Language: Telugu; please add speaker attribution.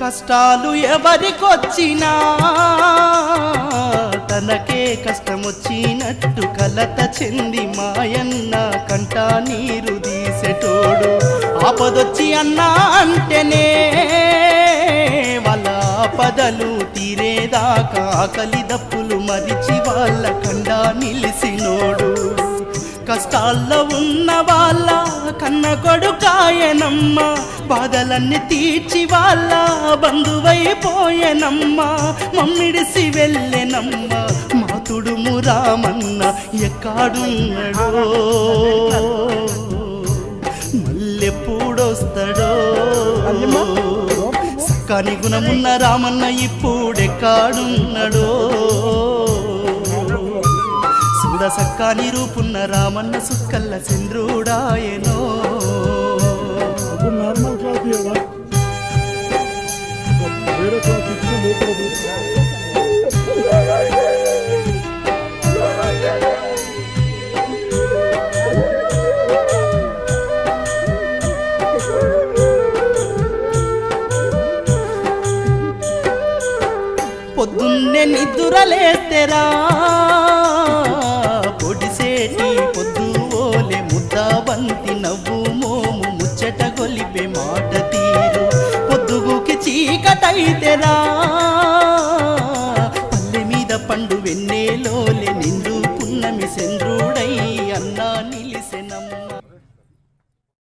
Speaker 1: కష్టాలు ఎవరికొచ్చినా తనకే కష్టమొచ్చినట్టు కలత చెంది మాయన్న కంట నీరు తీసెటోడు. ఆపదొచ్చి అన్నా అంటేనే వాళ్ళ ఆపదలు తీరేదాకా ఆకలి దప్పులు మరిచి వాళ్ళ కండా నిలిసినోడు. కష్టాల్లో ఉన్న వాళ్ళ కన్న కొడుకాయనమ్మ. బాధలన్నీ తీర్చి వాళ్ళ బంధువైపోయెనమ్మ. మమ్మిడిసి వెళ్ళెనమ్మ. మాతుడు మురామన్న ఎక్కడున్నాడో. మళ్ళెప్పుడొస్తాడో సక్కని గుణమున్న రామన్న ఇప్పుడెక్కడున్నాడో. చూడ సక్కాని రూపున్న రామన్న సుక్కల్ల చంద్రుడాయనో.
Speaker 2: వేరే క్లాత్ ఇచ్చిన లోపల
Speaker 1: పొద్దున్నే నిద్రలేస్తేరా పండగైతేరా పల్లె మీద పండు వెన్నేలోలే నిండు పున్నమి చంద్రుడై అన్నా